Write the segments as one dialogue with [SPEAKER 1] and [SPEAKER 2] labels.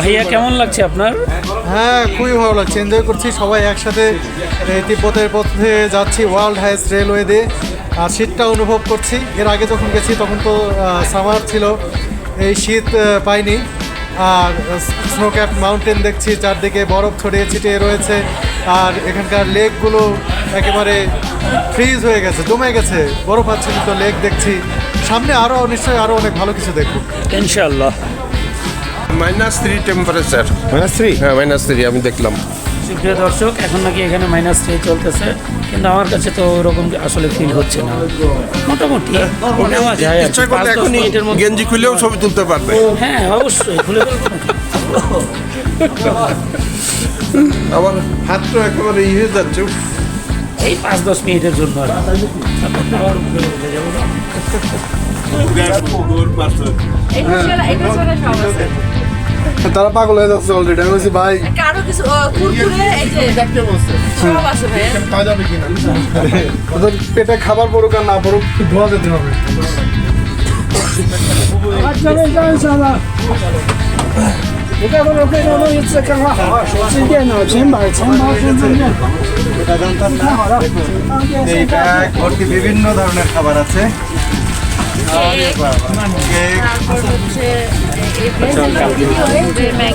[SPEAKER 1] ভাইয়া কেমন লাগছে আপনার?
[SPEAKER 2] হ্যাঁ খুবই ভালো লাগছে। এনজয় করছি সবাই একসাথে এই তিব্বতের পথে যাচ্ছি ওয়ার্ল্ড হাইস্ট রেলওয়ে দিয়ে আর শীতটা অনুভব করছি। এর আগে যখন গেছি তখন তো সামার ছিল। এই শীত পাইনি। আর স্নো ক্যাপ মাউন্টেন দেখছি চারদিকে বরফ ছড়িয়ে ছিটিয়ে রয়েছে। আর এখানকার লেকগুলো একেবারে ফ্রিজ হয়ে গেছে জমে গেছে। বরফ আচ্ছাদিত লেক দেখছি। সামনে আরও নিশ্চয়ই আরও অনেক ভালো কিছু দেখব।
[SPEAKER 1] ইনশাআল্লাহ।
[SPEAKER 3] Minus three temperature
[SPEAKER 4] minus three
[SPEAKER 3] হ্যাঁ মাইনাস থ্রি আমি দেখলাম।
[SPEAKER 1] সুপ্রিয় দর্শক এখন নাকি এখানে মাইনাস থ্রি চলতেছে। কিন্তু আমার কাছে তো ওরকম আসলে ফিল হচ্ছে না। মোটামুটি নেওয়া যায়
[SPEAKER 3] ইচ্ছা করলে
[SPEAKER 1] পাঁচ
[SPEAKER 3] এখনই
[SPEAKER 1] মিনিটের
[SPEAKER 3] গেঞ্জি খুলেও ছবি তুলতে পারবে।
[SPEAKER 1] হ্যাঁ অবশ্যই খুলে?
[SPEAKER 3] আমার হাতটা একেবারে ই হয়ে যাচ্ছে
[SPEAKER 1] এই পাঁচ দশ মিনিটের জন্য আর যাব না?
[SPEAKER 2] তারা পাগল হয়ে যাচ্ছে অলরেডি আমি বলছি ভাই
[SPEAKER 5] কারও কিছু কুরকুরে এই যে সব আছে ভাই
[SPEAKER 2] খাওয়া যাবে কিনা? ওদের পেটে খাবার পড়ুক আর না পড়ুক ধোয়া যেতে হবে। এটা জানতাম না। এই ব্যাগ ভর্তি বিভিন্ন ধরনের খাবার আছে?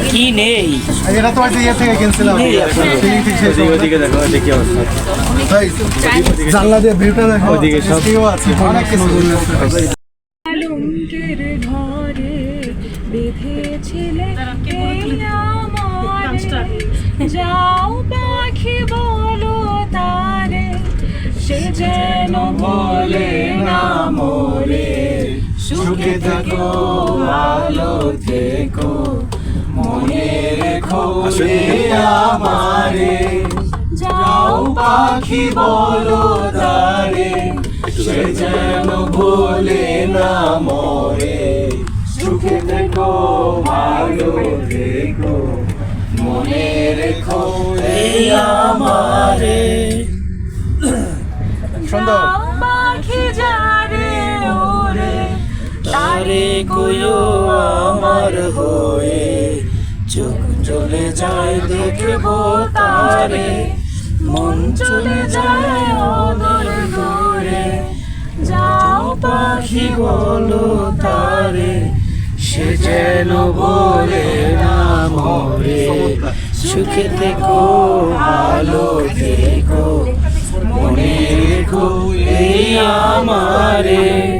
[SPEAKER 1] কি নেই?
[SPEAKER 2] এটা তো ইয়ে থেকে কিনছিলাম। জানলা দিয়ে ভিউটা দেখো ওদিকে সব আছে অনেক কিছু আছে।
[SPEAKER 5] বেঁধেছিলে যাও পাখি বলো তারে সে যেন বলে না মোরে। সুখে থাকো ভালো থেকো মনে রেখো আমারে। যাও পাখি বলো তারে সে যেন বলে না মরে। সুখে থেকো ভালো থেকো মনে রেখো আমারে।
[SPEAKER 2] সুন্দর।
[SPEAKER 5] পাখি যারে ওরে তারে আমার হয়ে চোখ চলে যায় দেখব তারে। মন চলে যায় অদর পাখি বলো তারে, সে যেন বলে না মরে। সুখে থেকো ভালো থেকো মনে রেখো এই আমারে।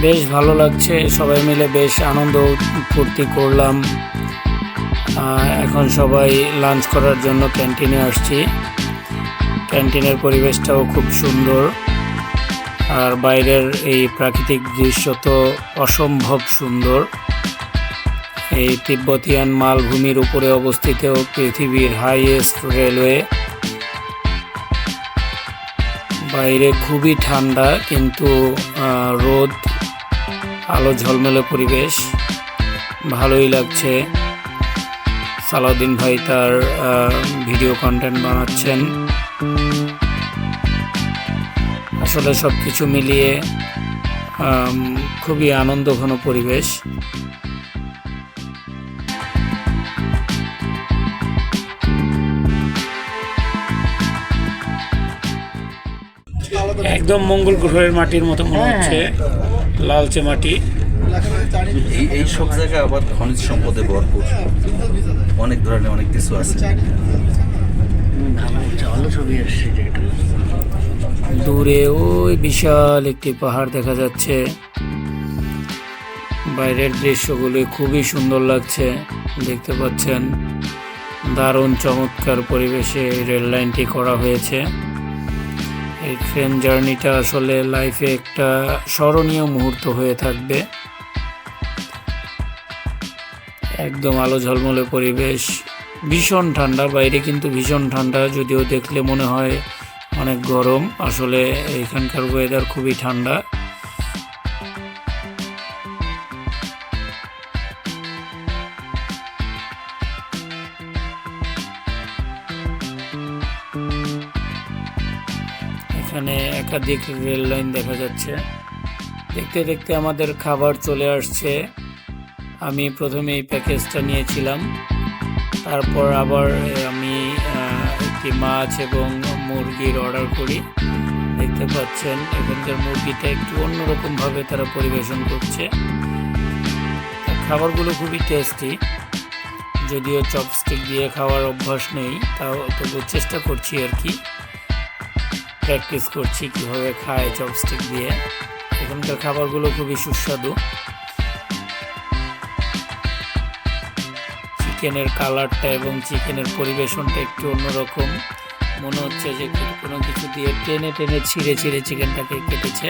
[SPEAKER 1] বেশ ভালো লাগছে সবাই মিলে বেশ আনন্দ ফুর্তি করলাম। আহ, এখন সবাই লাঞ্চ করার জন্য ক্যান্টিনে আসছি। ক্যান্টিনের পরিবেশটাও খুব সুন্দর। আর বাইরের এই প্রাকৃতিক দৃশ্য তো অসম্ভব সুন্দর। এই তিব্বতিয়ান মালভূমির উপরে অবস্থিত পৃথিবীর হাইয়েস্ট রেলওয়ে বাইরে খুবই ঠান্ডা, কিন্তু রোদ, আলো ঝলমলে পরিবেশ। ভালোই লাগছে। সালাউদ্দিন ভাই তার ভিডিও কন্টেন্ট বানাচ্ছেন। আসলে সব কিছু মিলিয়ে খুবই আনন্দঘন পরিবেশ। একদম মঙ্গল গ্রহের মাটির মতো মনে হচ্ছে লালচে মাটি।
[SPEAKER 6] এই এই সব জায়গা আবার খনিজ সম্পদে ভরপুর। অনেক ধরনের অনেক কিছু আছে।
[SPEAKER 1] দূরে ওই বিশাল একটি পাহাড় দেখা যাচ্ছে। বাইরের দৃশ্যগুলি খুবই সুন্দর লাগছে দেখতে পাচ্ছেন। দারুণ চমৎকার পরিবেশে রেল লাইনটি করা হয়েছে। এই ট্রেন জার্নিটা আসলে লাইফে একটা স্মরণীয় মুহূর্ত হয়ে থাকবে। একদম আলো ঝলমলে পরিবেশ, ভীষণ ঠান্ডা, বাইরে কিন্তু ভীষণ ঠান্ডা, যদিও দেখলে মনে হয় অনেক গরম। আসলে এখানকার ওয়েদার খুবই ঠান্ডা। এখানে একাধিক রেল লাইন দেখা যাচ্ছে। দেখতে দেখতে আমাদের খাবার চলে আসছে। আমি প্রথমে এই প্যাকেজটা নিয়েছিলাম। তারপর আবার আমি একটি মাছ এবং মুরগির অর্ডার করি। দেখতে পাচ্ছেন, এখানকার মুরগিটা একটু অন্যরকমভাবে তারা পরিবেশন করছে। খাবারগুলো খুবই টেস্টি যদিও চপস্টিক দিয়ে খাওয়ার অভ্যাস নেই, তাও তবু চেষ্টা করছি আর কি। প্র্যাকটিস করছি, কীভাবে খায় চপস্টিক দিয়ে। এখানকার খাবারগুলো খুবই সুস্বাদু। চিকেনের কালারটা এবং চিকেনের পরিবেশনটা একটু অন্যরকম। মনে হচ্ছে যে কোনো কিছু দিয়ে টেনে টেনে ছিঁড়ে ছিঁড়ে চিকেনটাকে কেটেছে।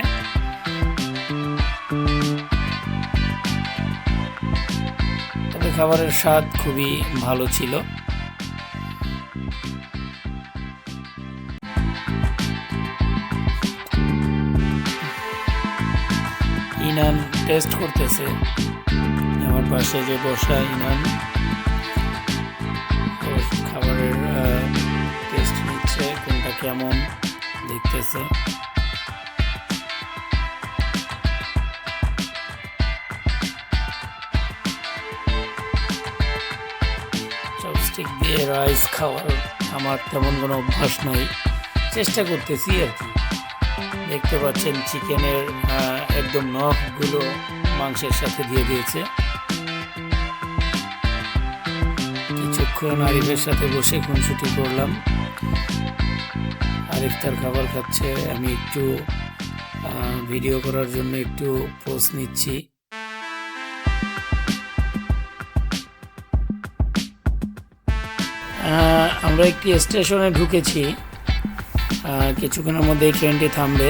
[SPEAKER 1] তবে খাবারের স্বাদ খুবই ভালো ছিল। ইনান টেস্ট করতেছে। আমার পাশে যে বসা ইনান খাবারের টেস্ট নিচ্ছে, কোনটা কেমন দেখতেছে। চপস্টিক দিয়ে রাইস খাওয়ার আমার তেমন কোনো অভ্যাস নাই। চেষ্টা করতেছি আর কি। দেখতে পাচ্ছেন চিকেনের একদম নখগুলো মাংসের সাথে দিয়ে দিয়েছে। কিছুক্ষণ আরিফের সাথে বসে খুনসুটি করলাম। আরিফ তার খাবার খাচ্ছে, আমি একটু ভিডিও করার জন্য একটু পোস্ট নিচ্ছি। আমরা একটি স্টেশনে ঢুকেছি। কিছুক্ষণের মধ্যেই ট্রেনটি থামবে।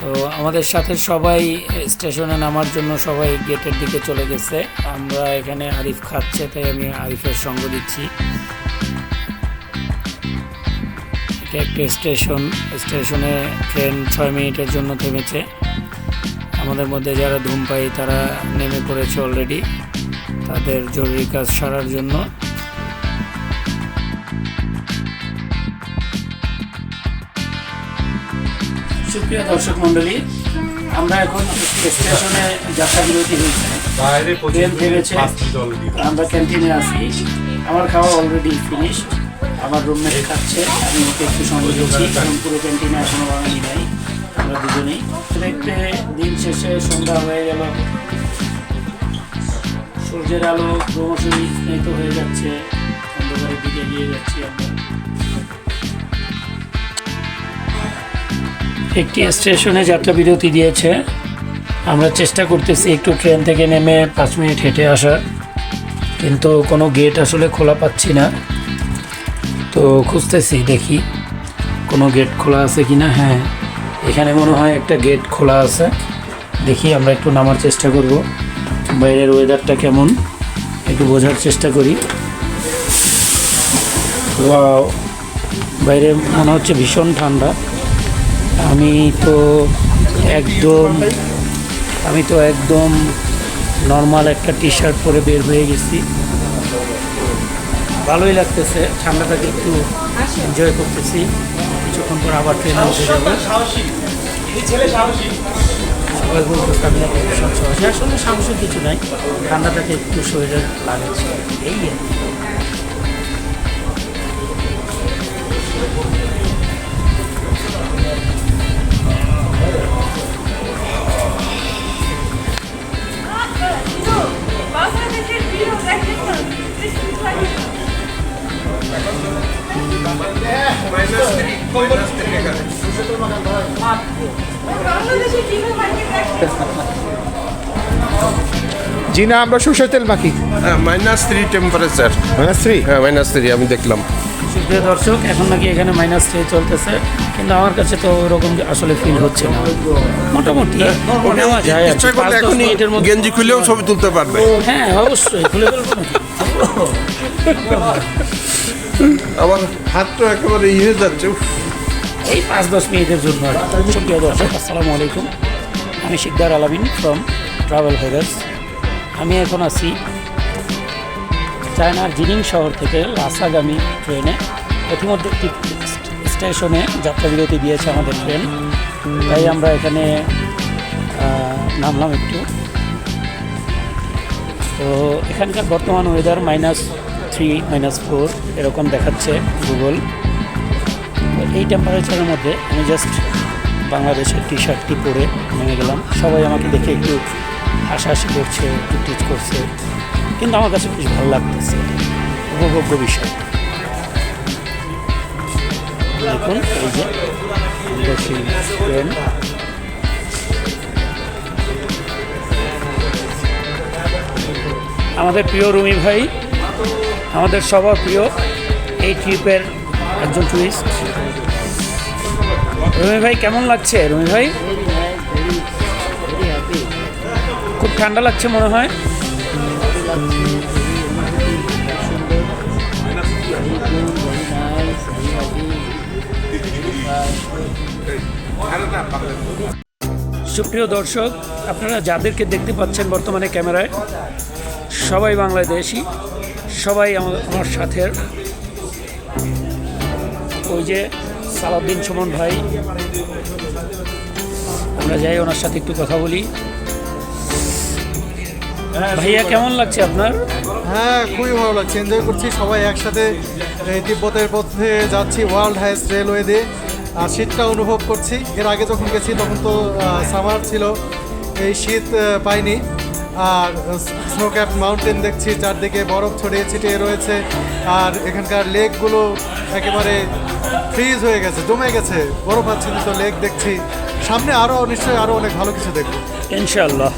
[SPEAKER 1] তো আমাদের সাথে সবাই স্টেশনে নামার জন্য সবাই গেটের দিকে চলে গেছে। আমরা এখানে আরিফ খাচ্ছে, তাই আমি আরিফের সঙ্গ দিচ্ছি। এটা একটা স্টেশন, স্টেশনে ট্রেন ছয় মিনিটের জন্য থেমেছে। আমাদের মধ্যে যারা ধূমপাই তারা নেমে পড়েছে অলরেডি। তাদের জরুরি কাজ সারার জন্য। সুপ্রিয় দর্শক মন্ডলী আমরা এখন স্টেশনে যাত্রা বিরতি হয়েছে ট্রেন থেমেছে আমরা ক্যান্টিনে আছি। আমার খাওয়া অলরেডি ফিনিশ আমার রুমমেট খাচ্ছে। আমি ওকে একটু সঙ্গে দিচ্ছি। কারণ পুরো ক্যান্টিনে এখনও বাঙালি নাই। আমরা দুজনেই। দেখতে দিন শেষে সন্ধ্যা হয়ে গেল। সূর্যের আলো ক্রমশই স্নেহিত হয়ে যাচ্ছে। অন্ধকারের দিকে এগিয়ে যাচ্ছি আমরা। একটি স্টেশনে যাত্রা বিরতি দিয়েছে। আমরা চেষ্টা করতেছি একটু ট্রেন থেকে নেমে পাঁচ মিনিট হেঁটে আসার। কিন্তু কোনো গেট আসলে খোলা পাচ্ছি না। তো খুঁজতেছি, দেখি কোনো গেট খোলা আছে কি না হ্যাঁ এখানে মনে হয় একটা গেট খোলা আছে। দেখি আমরা একটু নামার চেষ্টা করব। বাইরের ওয়েদারটা কেমন? একটু বোঝার চেষ্টা করি। বাইরে মনে হচ্ছে ভীষণ ঠান্ডা। আমি তো একদম, আমি তো একদম নর্মাল একটা টি শার্ট পরে বের হয়ে গেছি। ভালোই লাগতেছে ঠান্ডাটাকে একটু এনজয় করতেছি। কিছুক্ষণ পর আবার ট্রেনে উঠে যাব। সবাই বলতেছে, আমি আসলে সাহসের কিছু নাই, ঠান্ডাটাকে একটু শরীরে লাগছে এই আর
[SPEAKER 4] জি না আমরা সুশীতল তেল মাখি
[SPEAKER 3] minus three temperature
[SPEAKER 4] minus three
[SPEAKER 3] হ্যাঁ মাইনাস থ্রি আমি দেখলাম।
[SPEAKER 1] সুপ্রিয় দর্শক এখন নাকি এখানে মাইনাস থ্রি চলতেছে কিন্তু আমার কাছে তো ওরকম আসলে ফিল হচ্ছে না। মোটামুটি। নেওয়া যায়
[SPEAKER 3] এখনই
[SPEAKER 1] মিনিটের মধ্যে
[SPEAKER 3] গেঞ্জি খুলেও ছবি তুলতে পারবে।
[SPEAKER 1] হ্যাঁ অবশ্যই খুলে ফেলব
[SPEAKER 3] আমার হাত তো একেবারে ইয়ে হয়ে যাচ্ছে
[SPEAKER 1] এই পাঁচ দশ মিনিটের জন্য। সুপ্রিয় দর্শক আসসালামু আলাইকুম। আমি শিকদার আলামিন ফ্রম ট্রাভেল হেদার্স আমি এখন আছি চায়নার জিনিং শহর থেকে লাসাগামী ট্রেনে ইতিমধ্যে একটি স্টেশনে যাত্রা বিরতি দিয়েছে আমাদের ট্রেন। তাই আমরা এখানে নামলাম একটু। তো এখানকার বর্তমান weather minus three minus four এরকম দেখাচ্ছে গুগল এই টেম্পারেচারের মধ্যে আমি জাস্ট বাংলাদেশের টি শার্টটি পরে নেমে গেলাম। সবাই আমাকে দেখে একটু হাসাহাসি করছে, একটু টিচ করছে। কিন্তু আমার কাছে বেশ ভালো লাগতেছে। উপভোগ্য বিষয়। দেখুন, এই যে আমাদের প্রিয় রুমি ভাই, আমাদের সবার প্রিয় এই ট্রিপের একজন টুরিস্ট। রুমি ভাই, কেমন লাগছে? রুমি ভাই? খুব ঠান্ডা লাগছে মনে হয়। সুপ্রিয় দর্শক, আপনারা যাদেরকে দেখতে পাচ্ছেন বর্তমানে ক্যামেরায়, সবাই বাংলাদেশি, সবাই আমার সাথে। ওই যে সালাউদ্দিন সুমন ভাই। আমরা যাই ওনার সাথে একটু কথা বলি। ভাইয়া কেমন লাগছে আপনার?
[SPEAKER 2] হ্যাঁ খুবই ভালো লাগছে। এনজয় করছি সবাই একসাথে এই তিব্বতের পথে যাচ্ছি ওয়ার্ল্ড হাইস্ট রেলওয়ে দিয়ে আর শীতটা অনুভব করছি। এর আগে যখন গেছি তখন তো সামার ছিল। এই শীত পাইনি। আর স্নো ক্যাপ মাউন্টেন দেখছি চারদিকে বরফ ছড়িয়ে ছিটিয়ে রয়েছে। আর এখানকার লেকগুলো একেবারে ফ্রিজ হয়ে গেছে জমে গেছে। বরফ আচ্ছাদিত লেক দেখছি। সামনে আরও নিশ্চয়ই আরও অনেক ভালো কিছু দেখব।
[SPEAKER 1] ইনশাল্লাহ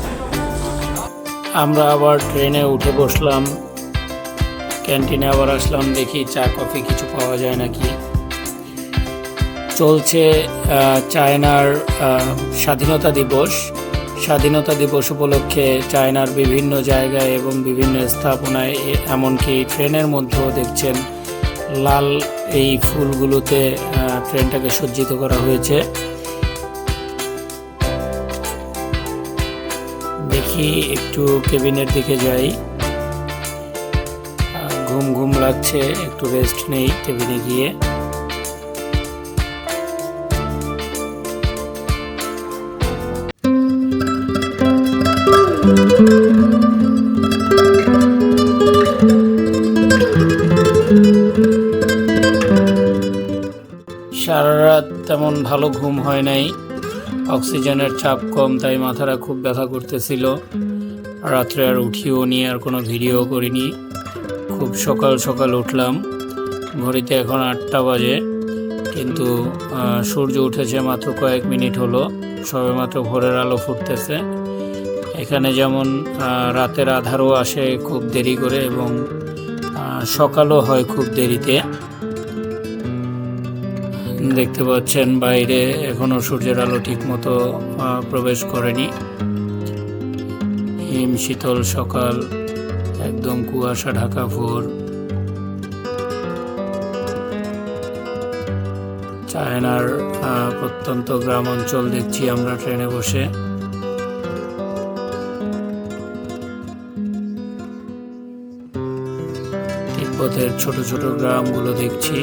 [SPEAKER 1] আমরা আবার ট্রেনে উঠে বসলাম। ক্যান্টিনে আবার আসলাম, দেখি চা, কফি কিছু পাওয়া যায় নাকি। চলছে চায়নার স্বাধীনতা দিবস। স্বাধীনতা দিবস উপলক্ষে চায়নার বিভিন্ন জায়গায় এবং বিভিন্ন স্থাপনায়, এমনকি ট্রেনের মধ্যেও দেখছেন, লাল এই ফুলগুলোতে ট্রেনটাকে সজ্জিত করা হয়েছে। দেখি একটু কেবিনের দিকে যাই। ঘুম ঘুম লাগছে, একটু রেস্ট নেই কেবিনে গিয়ে। সারা রাত তেমন ভালো ঘুম হয় নাই। অক্সিজেনের চাপ কম, তাই মাথাটা খুব ব্যথা করতেছিল। রাত্রে আর উঠিও নি, আর কোনো ভিডিও করিনি। খুব সকাল সকাল উঠলাম। ঘড়িতে এখন আটটা বাজে, কিন্তু সূর্য উঠেছে মাত্র কয়েক মিনিট হলো। সবে মাত্র ভোরের আলো ফুটতেছে। এখানে যেমন রাতের আধারও আসে খুব দেরি করে এবং সকালও হয় খুব দেরিতে। দেখতে পাচ্ছেন বাইরে এখনও সূর্যের আলো ঠিক মতো প্রবেশ করেনি। হিম শীতল সকাল, একদম কুয়াশা ঢাকা ভোর। চায়নার প্রত্যন্ত গ্রাম অঞ্চল দেখছি আমরা ট্রেনে বসে। তিব্বতের ছোট ছোট গ্রামগুলো দেখছি।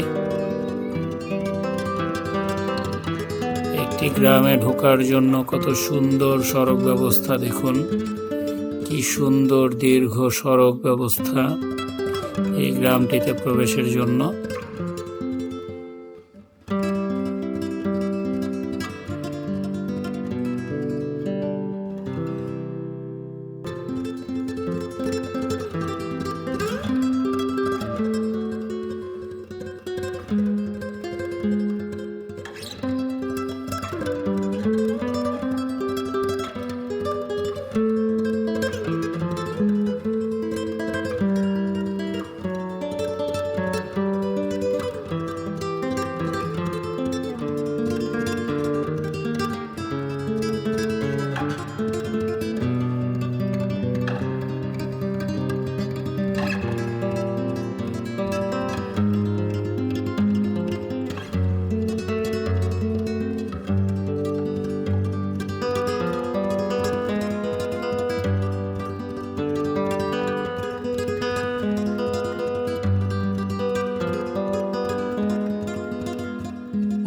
[SPEAKER 1] একটি গ্রামে ঢোকার জন্য কত সুন্দর সড়ক ব্যবস্থা দেখুন। কি সুন্দর দীর্ঘ সড়ক ব্যবস্থা এই গ্রামটিতে প্রবেশের জন্য।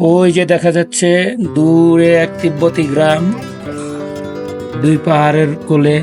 [SPEAKER 1] ওই যে দেখা যাচ্ছে দূরে এক তিব্বতী গ্রাম দুই পাহাড়ের কোলে।